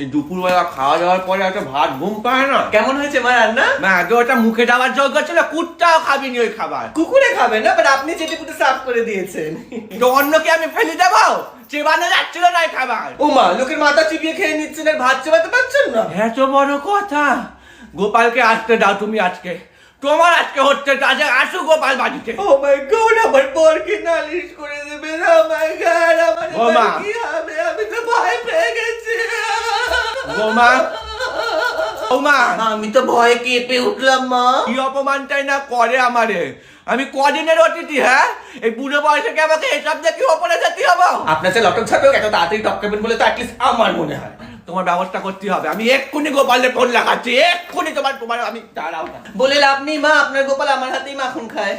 এই দুপুরবেলা খাওয়া দাওয়ার পরে একটা ভাত ঘুম পায় না। কেমন হয়েছে মা রান্না? না আগে ওটা মুখে দেওয়ার যোগ্য ছিল কুত্তাও খাবি নি ওই খাবার। কুকুরে খাবে না বাট আপনি চেটে পুটে সাফ করে দিয়েছেন। তো অন্যকে আমি ফেলে দেবো? চেবানো যাচ্ছিল না খাবার। ও মা লোকের মাথা চিবিয়ে খেয়ে নিচ্ছেন আর ভাত চাবাতে পারছেন না? এত বড় কথা। গোপালকে আসতে দাও তুমি আজকে। তোমার আজকে হচ্ছে আজ আসু গোপাল বাড়িতে। ও মাই গড আমার বরকে নালিশ করে দেবে ও মাই গড আমার কি হবে আমি তো ভয় পেয়ে গেছি বৌমা। বৌমা। আমি তো ভয়ে কেঁপে উঠলাম মা। কি অপমানটাই না করে আমারে। আমি কদিনের অতিথি হ্যাঁ? এই বুড়ো বয়সে কি আমাকে এসব দিয়ে কি অপরে যেতে হব? আপনার যে লটক ছাপেও এত তাড়াতাড়ি টপকাবেন বলে তো অ্যাটলিস্ট আমার মনে হয়। তোমার ব্যবস্থা করতে হবে। আমি এক্ষুনি গোপালের ফোন লাগাচ্ছি। এক্ষুনি তোমার তোমার আমি দাঁড়াও বলে লাভ নেই মা। আপনার গোপাল আমার হাতেই মাখন খায়।